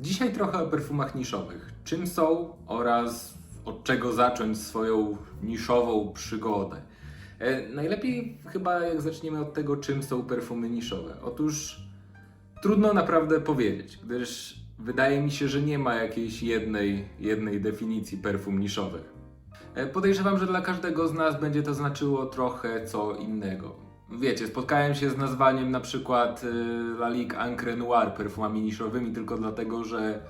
Dzisiaj trochę o perfumach niszowych. Czym są oraz od czego zacząć swoją niszową przygodę. E, najlepiej chyba jak zaczniemy od tego, czym są perfumy niszowe. Otóż trudno naprawdę powiedzieć, gdyż wydaje mi się, że nie ma jakiejś jednej, jednej definicji perfum niszowych. E, Podejrzewam, że dla każdego z nas będzie to znaczyło trochę co innego. Wiecie, spotkałem się z nazwaniem na przykład y, La Ancre Noir perfumami niszowymi tylko dlatego, że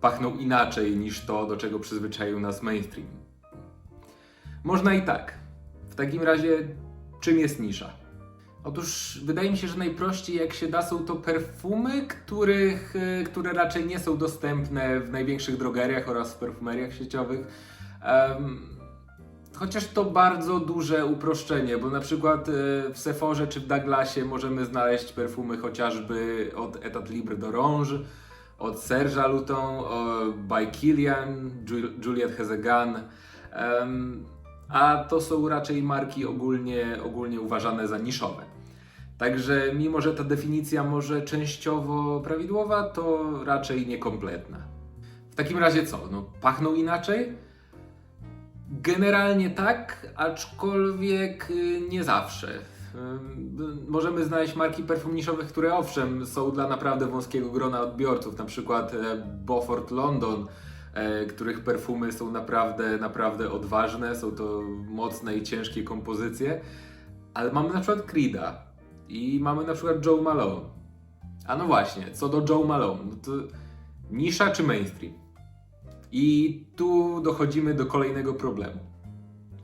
pachną inaczej niż to, do czego przyzwyczaił nas mainstream. Można i tak. W takim razie, czym jest nisza? Otóż wydaje mi się, że najprościej jak się da są to perfumy, których, y, które raczej nie są dostępne w największych drogeriach oraz w perfumeriach sieciowych. Em, Chociaż to bardzo duże uproszczenie, bo na przykład e, w Sephorze czy w Douglasie możemy znaleźć perfumy chociażby od Etat Libre d'Orange, od Serge'a Luton, by Kilian, Ju- Juliet has a gun. Em, a to są raczej marki ogólnie, ogólnie uważane za niszowe. Także mimo, że ta definicja może częściowo prawidłowa, to raczej niekompletna. W takim razie co? No, pachną inaczej? Generalnie tak, aczkolwiek y, nie zawsze. Ym, Możemy znaleźć marki perfum niszowych, które owszem są dla naprawdę wąskiego grona odbiorców, na przykład e, Beaufort London, e, których perfumy są naprawdę, naprawdę odważne, są to mocne i ciężkie kompozycje, ale mamy na przykład Creeda i mamy na przykład Joe Malone. A no właśnie, co do Joe Malone, no to nisza czy mainstream? I tu dochodzimy do kolejnego problemu.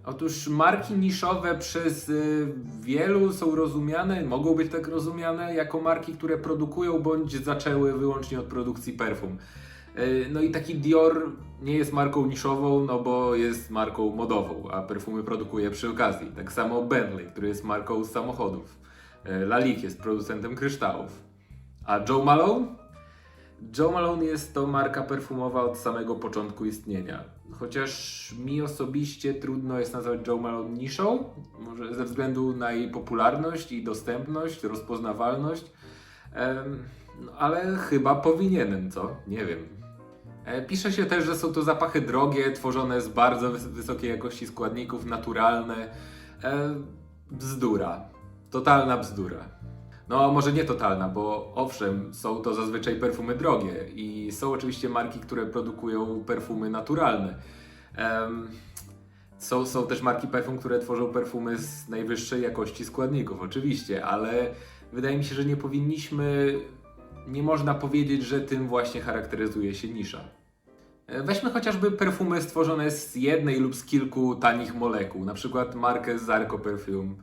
Otóż marki niszowe przez y, wielu są rozumiane, mogą być tak rozumiane, jako marki, które produkują bądź zaczęły wyłącznie od produkcji perfum. Y, no i taki Dior nie jest marką niszową, no bo jest marką modową, a perfumy produkuje przy okazji. Tak samo Bentley, który jest marką samochodów. Y, Lalique jest producentem kryształów. A Joe Malone? Joe Malone jest to marka perfumowa od samego początku istnienia. Chociaż mi osobiście trudno jest nazwać Joe Malone niszą, może ze względu na jej popularność i dostępność, rozpoznawalność, no, ale chyba powinienem, co? Nie wiem. E, Pisze się też, że są to zapachy drogie, tworzone z bardzo wys- wysokiej jakości składników, naturalne. E, Bzdura. Totalna bzdura. No, może nie totalna, bo owszem, są to zazwyczaj perfumy drogie i są oczywiście marki, które produkują perfumy naturalne. Em, są, są też marki perfum, które tworzą perfumy z najwyższej jakości składników, oczywiście, ale wydaje mi się, że nie powinniśmy, nie można powiedzieć, że tym właśnie charakteryzuje się nisza. E, Weźmy chociażby perfumy stworzone z jednej lub z kilku tanich molekuł, na przykład markę Zarco Perfume,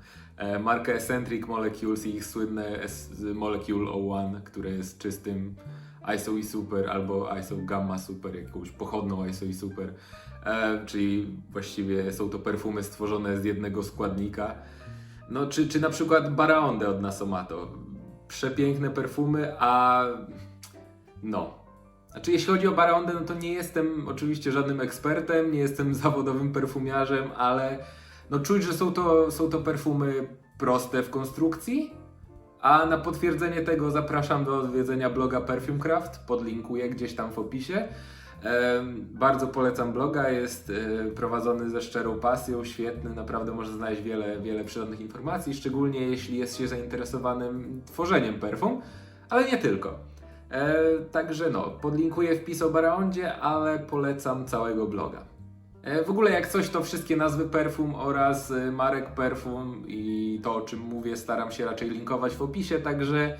markę Eccentric Molecules i ich słynne Molecule 01, które jest czystym ISO i Super albo ISO Gamma Super, jakąś pochodną ISO i Super, e, czyli właściwie są to perfumy stworzone z jednego składnika. No, czy, czy na przykład Baraonde od Nasomato. Przepiękne perfumy, a no, znaczy, jeśli chodzi o Baraondę, no to nie jestem oczywiście żadnym ekspertem, nie jestem zawodowym perfumiarzem, ale no czuć, że są to, są to perfumy proste w konstrukcji. A na potwierdzenie tego zapraszam do odwiedzenia bloga Perfumecraft, podlinkuję gdzieś tam w opisie. Bardzo polecam bloga, jest e, prowadzony ze szczerą pasją, świetny, naprawdę można znaleźć wiele, wiele przydatnych informacji, szczególnie jeśli jest się zainteresowanym tworzeniem perfum, ale nie tylko. E, także no, podlinkuję wpis o Baraondzie, ale polecam całego bloga. E, w ogóle jak coś, to wszystkie nazwy perfum oraz e, marek perfum i to o czym mówię staram się raczej linkować w opisie, także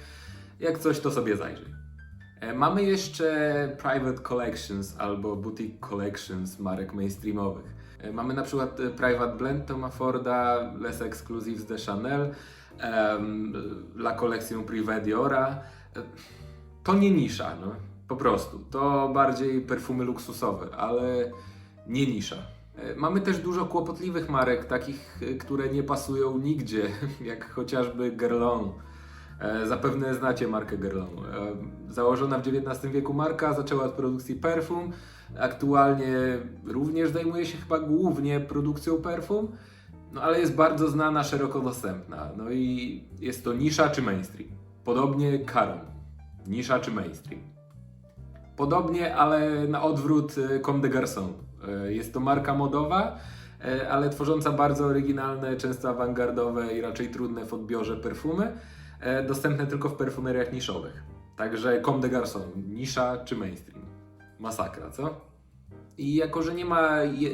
jak coś, to sobie zajrzyj. E, Mamy jeszcze Private Collections albo Boutique Collections marek mainstreamowych. Mamy na przykład Private Blend Toma Forda, Les Exclusives de Chanel, La Collection Privée Diora. To nie nisza, no. po prostu. To bardziej perfumy luksusowe, ale nie nisza. E, Mamy też dużo kłopotliwych marek, takich, e, które nie pasują nigdzie, jak chociażby Guerlain. E, Zapewne znacie markę Guerlain. Założona w XIX wieku marka zaczęła od produkcji perfum. Aktualnie również zajmuje się chyba głównie produkcją perfum, no ale jest bardzo znana, szeroko dostępna. No i jest to nisza czy mainstream. Podobnie Caron. Nisza czy mainstream. Podobnie, ale na odwrót Comme des Garçons. E, Jest to marka modowa, e, ale tworząca bardzo oryginalne, często awangardowe i raczej trudne w odbiorze perfumy, e, dostępne tylko w perfumeriach niszowych. Także Comme des Garçons, nisza czy mainstream? Masakra, co? I jako, że nie ma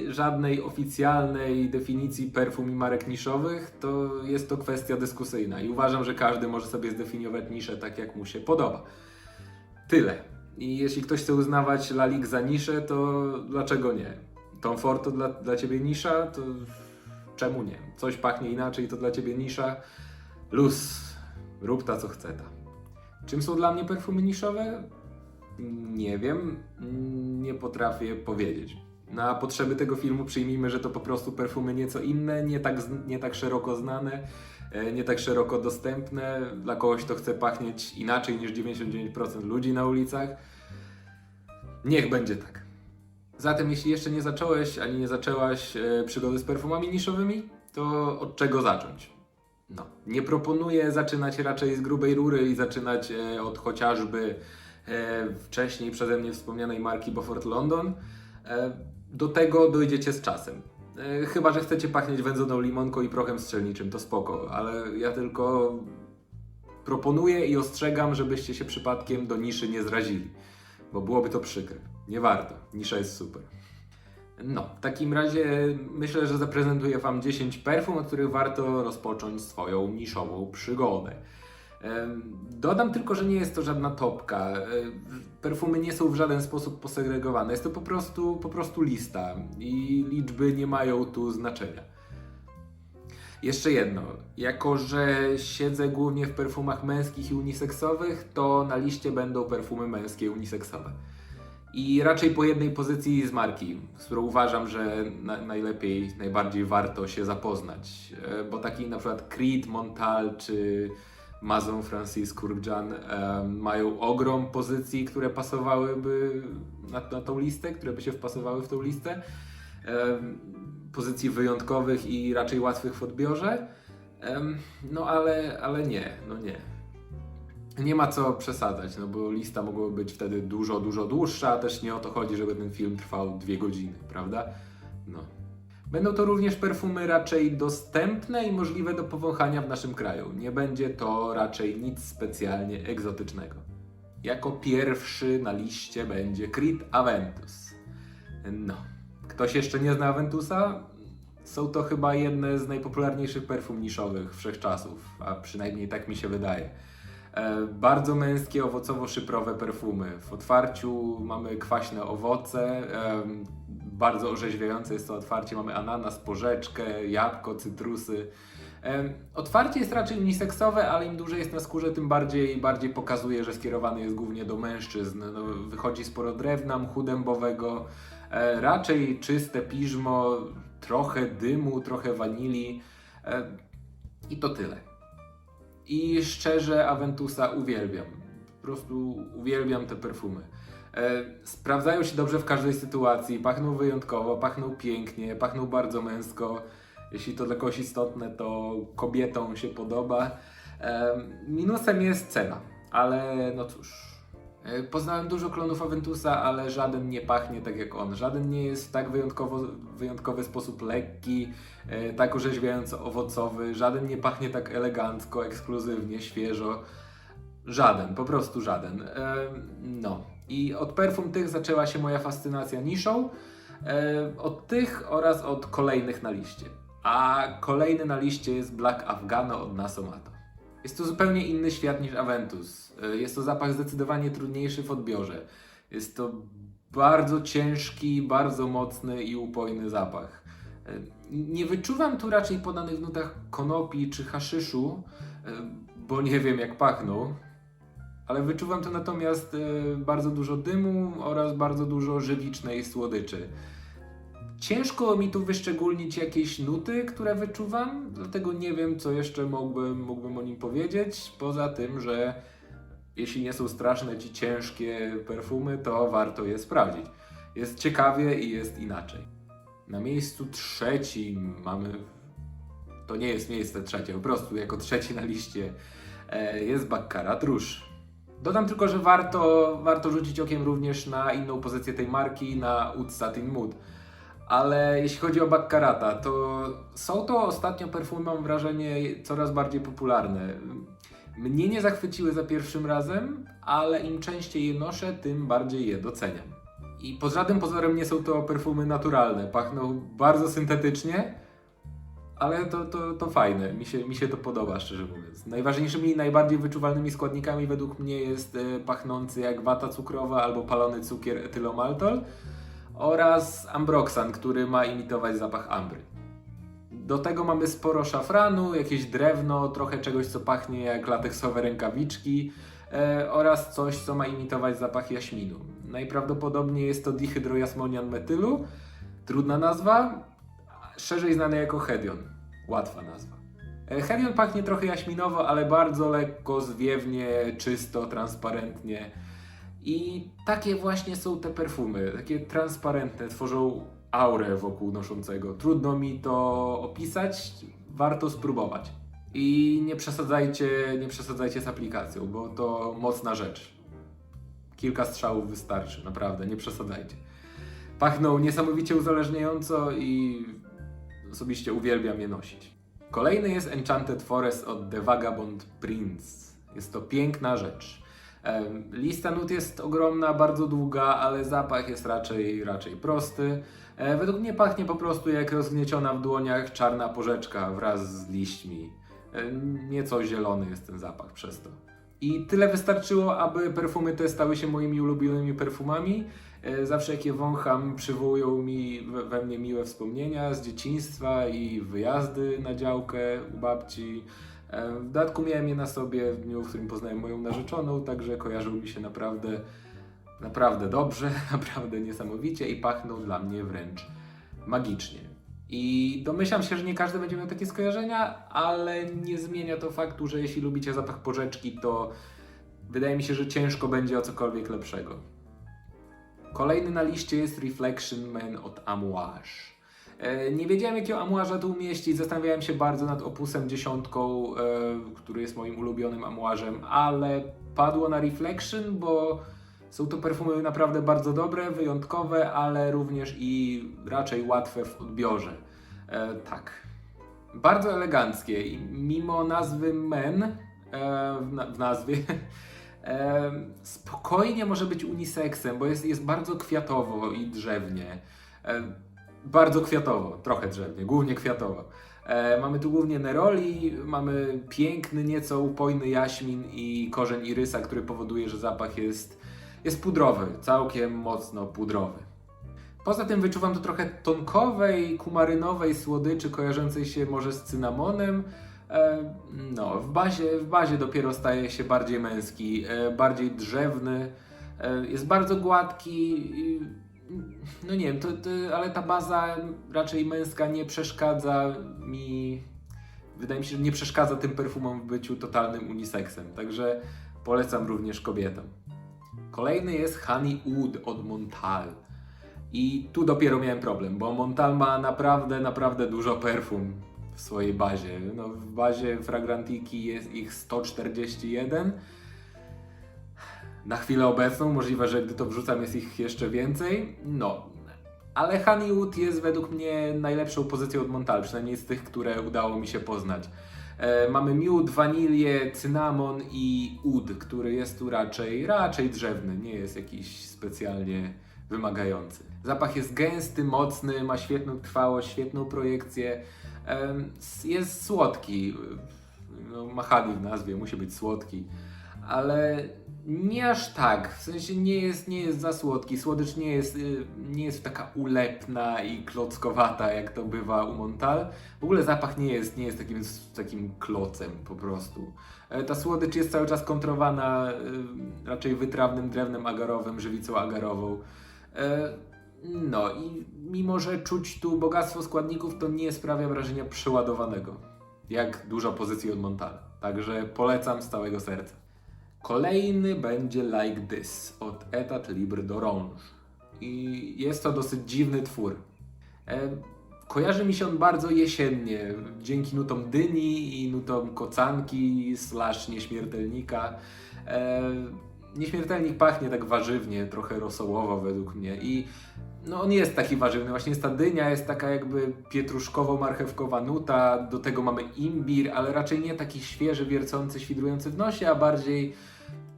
żadnej oficjalnej definicji perfum i marek niszowych, to jest to kwestia dyskusyjna i uważam, że każdy może sobie zdefiniować niszę tak, jak mu się podoba. Tyle. I jeśli ktoś chce uznawać Lalik za niszę, to dlaczego nie? Tom Ford to dla, dla ciebie nisza, to czemu nie? Coś pachnie inaczej, to dla ciebie nisza. Luz, rób ta co chce ta. Czym są dla mnie perfumy niszowe? Nie wiem, nie potrafię powiedzieć. Na potrzeby tego filmu przyjmijmy, że to po prostu perfumy nieco inne, nie tak, nie tak szeroko znane, nie tak szeroko dostępne. Dla kogoś to chce pachnieć inaczej niż 99% ludzi na ulicach. Niech będzie tak. Zatem, jeśli jeszcze nie zacząłeś ani nie zaczęłaś e, przygody z perfumami niszowymi, to od czego zacząć? No, nie proponuję zaczynać raczej z grubej rury i zaczynać e, od chociażby e, wcześniej przeze mnie wspomnianej marki Beaufort London. E, do tego dojdziecie z czasem. E, chyba, że chcecie pachnieć wędzoną limonką i prochem strzelniczym, to spoko, ale ja tylko proponuję i ostrzegam, żebyście się przypadkiem do niszy nie zrazili, bo byłoby to przykre. Nie warto, nisza jest super. No, w takim razie myślę, że zaprezentuję Wam 10 perfum, od których warto rozpocząć swoją niszową przygodę. Dodam tylko, że nie jest to żadna topka. E, Perfumy nie są w żaden sposób posegregowane. Jest to po prostu, po prostu lista i liczby nie mają tu znaczenia. Jeszcze jedno. Jako, że siedzę głównie w perfumach męskich i uniseksowych, to na liście będą perfumy męskie uniseksowe. I raczej po jednej pozycji z marki, z którą uważam, że na, najlepiej, najbardziej warto się zapoznać. E, Bo taki na przykład Creed, Montal czy Mazon Francis Kurkdżan e, mają ogrom pozycji, które pasowałyby na, na tą listę, które by się wpasowały w tą listę. Pozycji wyjątkowych i raczej łatwych w odbiorze. No ale, ale nie, no nie. Nie ma co przesadzać, no bo lista mogłaby być wtedy dużo, dużo dłuższa, a też nie o to chodzi, żeby ten film trwał dwie godziny, prawda? No. Będą to również perfumy raczej dostępne i możliwe do powąchania w naszym kraju. Nie będzie to raczej nic specjalnie egzotycznego. Jako pierwszy na liście będzie Creed Aventus. No. Ktoś jeszcze nie zna Aventusa? Są to chyba jedne z najpopularniejszych perfum niszowych wszechczasów, a przynajmniej tak mi się wydaje. E, bardzo męskie, owocowo-szyprowe perfumy. W otwarciu mamy kwaśne owoce, bardzo orzeźwiające jest to otwarcie. Mamy ananas, porzeczkę, jabłko, cytrusy. Otwarcie jest raczej uniseksowe, ale im dłużej jest na skórze, tym bardziej, bardziej pokazuje, że skierowany jest głównie do mężczyzn. No, wychodzi sporo drewna, mchu dębowego, e, raczej czyste piżmo, trochę dymu, trochę wanilii e, i to tyle. I szczerze Aventusa uwielbiam. Po prostu uwielbiam te perfumy. E, sprawdzają się dobrze w każdej sytuacji, pachną wyjątkowo, pachną pięknie, pachną bardzo męsko. Jeśli to dla kogoś istotne, to kobietom się podoba. E, minusem jest cena, ale no cóż. E, Poznałem dużo klonów Aventusa, ale żaden nie pachnie tak jak on. Żaden nie jest w tak wyjątkowo, wyjątkowy sposób lekki, tak orzeźwiająco owocowy. Żaden nie pachnie tak elegancko, ekskluzywnie, świeżo. Żaden, po prostu żaden. No. I od perfum tych zaczęła się moja fascynacja niszą. E, od tych oraz od kolejnych na liście. A kolejny na liście jest Black Afghano od Nasomato. Jest to zupełnie inny świat niż Aventus. E, Jest to zapach zdecydowanie trudniejszy w odbiorze. Jest to bardzo ciężki, bardzo mocny i upojny zapach. E, Nie wyczuwam tu raczej podanych w nutach konopi czy haszyszu, bo nie wiem jak pachną. Ale wyczuwam tu natomiast e, bardzo dużo dymu oraz bardzo dużo żywicznej słodyczy. Ciężko mi tu wyszczególnić jakieś nuty, które wyczuwam, dlatego nie wiem, co jeszcze mógłbym, mógłbym o nim powiedzieć. Poza tym, że jeśli nie są straszne ci ciężkie perfumy, to warto je sprawdzić. Jest ciekawie i jest inaczej. Na miejscu trzecim mamy. To nie jest miejsce trzecie, po prostu jako trzeci na liście e, jest Baccarat Rouge. Dodam tylko, że warto, warto rzucić okiem również na inną pozycję tej marki, na Oud Satin Mood. Ale jeśli chodzi o Baccarata, to są to ostatnio perfumy, mam wrażenie, coraz bardziej popularne. Mnie nie zachwyciły za pierwszym razem, ale im częściej je noszę, tym bardziej je doceniam. I pod żadnym pozorem nie są to perfumy naturalne. Pachną bardzo syntetycznie, ale to, to, to fajne. Mi się, mi się to podoba, szczerze mówiąc. Najważniejszymi i najbardziej wyczuwalnymi składnikami według mnie jest e, pachnący jak wata cukrowa albo palony cukier etylomaltol oraz ambroxan, który ma imitować zapach ambry. Do tego mamy sporo szafranu, jakieś drewno, trochę czegoś, co pachnie jak lateksowe rękawiczki e, oraz coś, co ma imitować zapach jaśminu. Najprawdopodobniej jest to dihydrojasmonian metylu, trudna nazwa, szerzej znany jako Hedion. Łatwa nazwa. E, Hedion pachnie trochę jaśminowo, ale bardzo lekko, zwiewnie, czysto, transparentnie. I takie właśnie są te perfumy, takie transparentne, tworzą aurę wokół noszącego. Trudno mi to opisać, warto spróbować. I nie przesadzajcie, nie przesadzajcie z aplikacją, bo to mocna rzecz. Kilka strzałów wystarczy, naprawdę, nie przesadzajcie. Pachną niesamowicie uzależniająco i osobiście uwielbiam je nosić. Kolejny jest Enchanted Forest od The Vagabond Prince. Jest to piękna rzecz. Lista nut jest ogromna, bardzo długa, ale zapach jest raczej, raczej prosty. E, Według mnie pachnie po prostu jak rozgnieciona w dłoniach czarna porzeczka wraz z liśćmi. E, Nieco zielony jest ten zapach przez to. I tyle wystarczyło, aby perfumy te stały się moimi ulubionymi perfumami. E, Zawsze jak je wącham, przywołują mi we, mnie miłe wspomnienia z dzieciństwa i wyjazdy na działkę u babci. E, W dodatku miałem je na sobie w dniu, w którym poznałem moją narzeczoną, także kojarzą mi się naprawdę, naprawdę dobrze, naprawdę niesamowicie i pachną dla mnie wręcz magicznie. I domyślam się, że nie każdy będzie miał takie skojarzenia, ale nie zmienia to faktu, że jeśli lubicie zapach porzeczki, to wydaje mi się, że ciężko będzie o cokolwiek lepszego. Kolejny na liście jest Reflection Man od Amouage. E, Nie wiedziałem jakiego Amouage'a tu umieścić, zastanawiałem się bardzo nad opusem dziesiątką, e, który jest moim ulubionym Amouage'em, ale padło na Reflection, bo są to perfumy naprawdę bardzo dobre, wyjątkowe, ale również i raczej łatwe w odbiorze. E, tak. Bardzo eleganckie i mimo nazwy Men w, na, w nazwie spokojnie może być uniseksem, bo jest, jest bardzo kwiatowo i drzewnie. Bardzo kwiatowo, trochę drzewnie, głównie kwiatowo. Mamy tu głównie neroli, mamy piękny, nieco upojny jaśmin i korzeń irysa, który powoduje, że zapach jest, jest pudrowy, całkiem mocno pudrowy. Poza tym wyczuwam tu trochę tonkowej, kumarynowej słodyczy kojarzącej się może z cynamonem. E, no, w bazie, w bazie dopiero staje się bardziej męski, e, bardziej drzewny, e, jest bardzo gładki. No nie wiem, to, to, ale ta baza raczej męska nie przeszkadza mi. Wydaje mi się, że nie przeszkadza tym perfumom w byciu totalnym uniseksem. Także polecam również kobietom. Kolejny jest Honey od Montal. I tu dopiero miałem problem, bo Montal ma naprawdę, naprawdę dużo perfum w swojej bazie. No, w bazie Fragrantiki jest ich 141. Na chwilę obecną, możliwe, że gdy to wrzucam jest ich jeszcze więcej. No, ale Honeywood jest według mnie najlepszą pozycją od Montal, przynajmniej z tych, które udało mi się poznać. E, mamy miód, wanilię, cynamon i ud, który jest tu raczej, raczej drzewny, nie jest jakiś specjalnie wymagający. Zapach jest gęsty, mocny, ma świetną trwałość, świetną projekcję. Jest słodki, no, ma honey w nazwie, musi być słodki, ale nie aż tak, w sensie nie jest, nie jest za słodki. Słodycz nie jest, y, nie jest taka ulepna i klockowata, jak to bywa u Montal. W ogóle zapach nie jest, nie jest takim, takim klocem po prostu. E, Ta słodycz jest cały czas kontrowana y, raczej wytrawnym drewnem agarowym, żywicą agarową. No i mimo, że czuć tu bogactwo składników, to nie sprawia wrażenia przeładowanego, jak dużo pozycji od Montal. Także polecam z całego serca. Kolejny będzie Like This od Etat Libre d'Orange. I jest to dosyć dziwny twór. E, kojarzy mi się on bardzo jesiennie, dzięki nutom dyni i nutom kocanki slash nieśmiertelnika. E, Nieśmiertelnik pachnie tak warzywnie, trochę rosołowo według mnie i no on jest taki warzywny, właśnie jest ta dynia, jest taka jakby pietruszkowo-marchewkowa nuta, do tego mamy imbir, ale raczej nie taki świeży, wiercący, świdrujący w nosie, a bardziej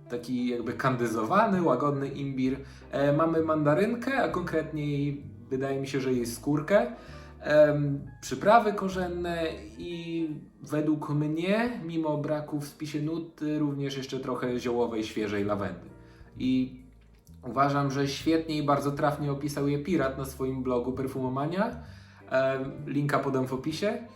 taki jakby kandyzowany, łagodny imbir. E, mamy mandarynkę, a konkretniej wydaje mi się, że jej skórkę, em, przyprawy korzenne i według mnie, mimo braku w spisie nut, również jeszcze trochę ziołowej, świeżej lawendy. I uważam, że świetnie i bardzo trafnie opisał je Pirat na swoim blogu Perfumomania. Em, linka podam w opisie. E,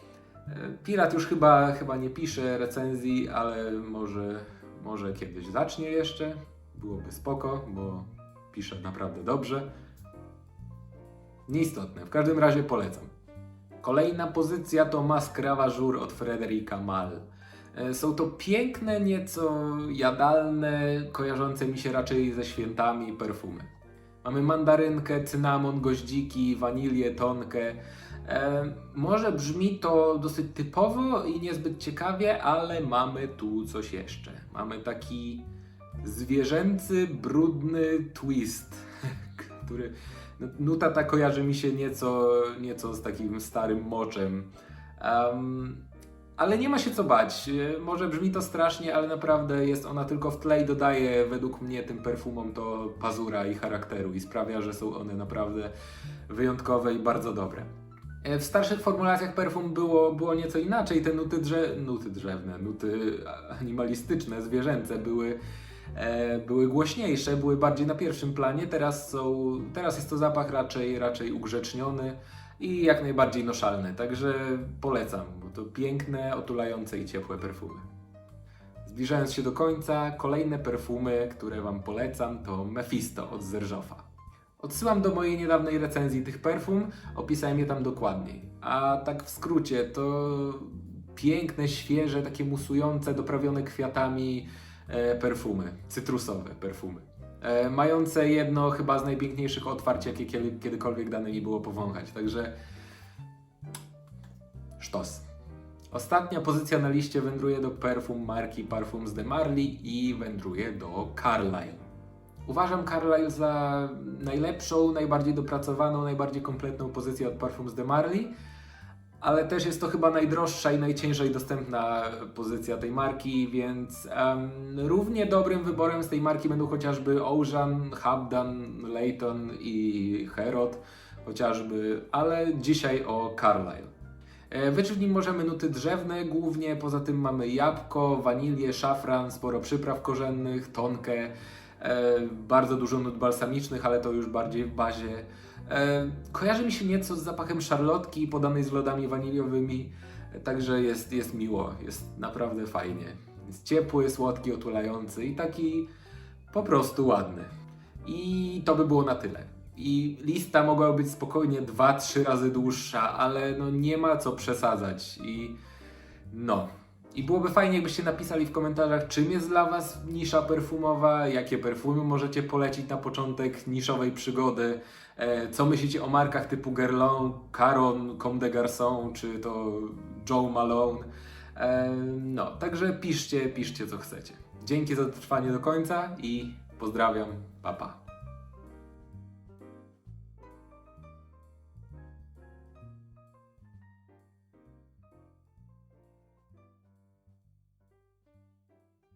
Pirat już chyba, chyba nie pisze recenzji, ale może, może kiedyś zacznie jeszcze. Byłoby spoko, bo pisze naprawdę dobrze. Nieistotne, w każdym razie polecam. Kolejna pozycja to Maskrawa Żur od Frederica Mal. E, Są to piękne, nieco jadalne, kojarzące mi się raczej ze świętami perfumy. Mamy mandarynkę, cynamon, goździki, wanilię, tonkę. E, może brzmi to dosyć typowo i niezbyt ciekawie, ale mamy tu coś jeszcze. Mamy taki zwierzęcy, brudny twist, który nuta ta kojarzy mi się nieco, nieco z takim starym moczem. Em, ale nie ma się co bać. E, Może brzmi to strasznie, ale naprawdę jest ona tylko w tle i dodaje według mnie tym perfumom to pazura i charakteru i sprawia, że są one naprawdę wyjątkowe i bardzo dobre. E, W starszych formulacjach perfum było, było nieco inaczej. Te nuty, drze nuty drzewne, nuty animalistyczne, zwierzęce były, e, były głośniejsze, były bardziej na pierwszym planie. Teraz, są, teraz jest to zapach raczej, raczej ugrzeczniony i jak najbardziej noszalny. Także polecam, bo to piękne, otulające i ciepłe perfumy. Zbliżając się do końca, kolejne perfumy, które Wam polecam, to Mephisto od Zerżofa. Odsyłam do mojej niedawnej recenzji tych perfum, opisałem je tam dokładniej. A tak w skrócie, to piękne, świeże, takie musujące, doprawione kwiatami e, perfumy, cytrusowe perfumy. E, mające jedno chyba z najpiękniejszych otwarć, jakie kiedy, kiedykolwiek dane mi było powąchać. Także sztos. Ostatnia pozycja na liście wędruje do perfum marki Parfums de Marly i wędruje do Carlyle. Uważam Carlyle za najlepszą, najbardziej dopracowaną, najbardziej kompletną pozycję od Parfums de Marly, ale też jest to chyba najdroższa i najciężej dostępna pozycja tej marki, więc em, równie dobrym wyborem z tej marki będą chociażby Ocean, Habdan, Layton i Herod chociażby, ale dzisiaj o Carlyle. E, Wyczuć w nim możemy nuty drzewne głównie, poza tym mamy jabłko, wanilię, szafran, sporo przypraw korzennych, tonkę, bardzo dużo nut balsamicznych, ale to już bardziej w bazie. E, kojarzy mi się nieco z zapachem szarlotki podanej z lodami waniliowymi, e, także jest, jest miło, jest naprawdę fajnie. Jest ciepły, słodki, otulający i taki po prostu ładny. I to by było na tyle. I lista mogłaby być spokojnie 2-3 razy dłuższa, ale no nie ma co przesadzać. I no. I byłoby fajnie, jakbyście napisali w komentarzach, czym jest dla Was nisza perfumowa, jakie perfumy możecie polecić na początek niszowej przygody, e, co myślicie o markach typu Guerlain, Caron, Comme des Garçons, czy to Joe Malone. E, no, także piszcie, piszcie co chcecie. Dzięki za trwanie do końca i pozdrawiam, papa. Pa.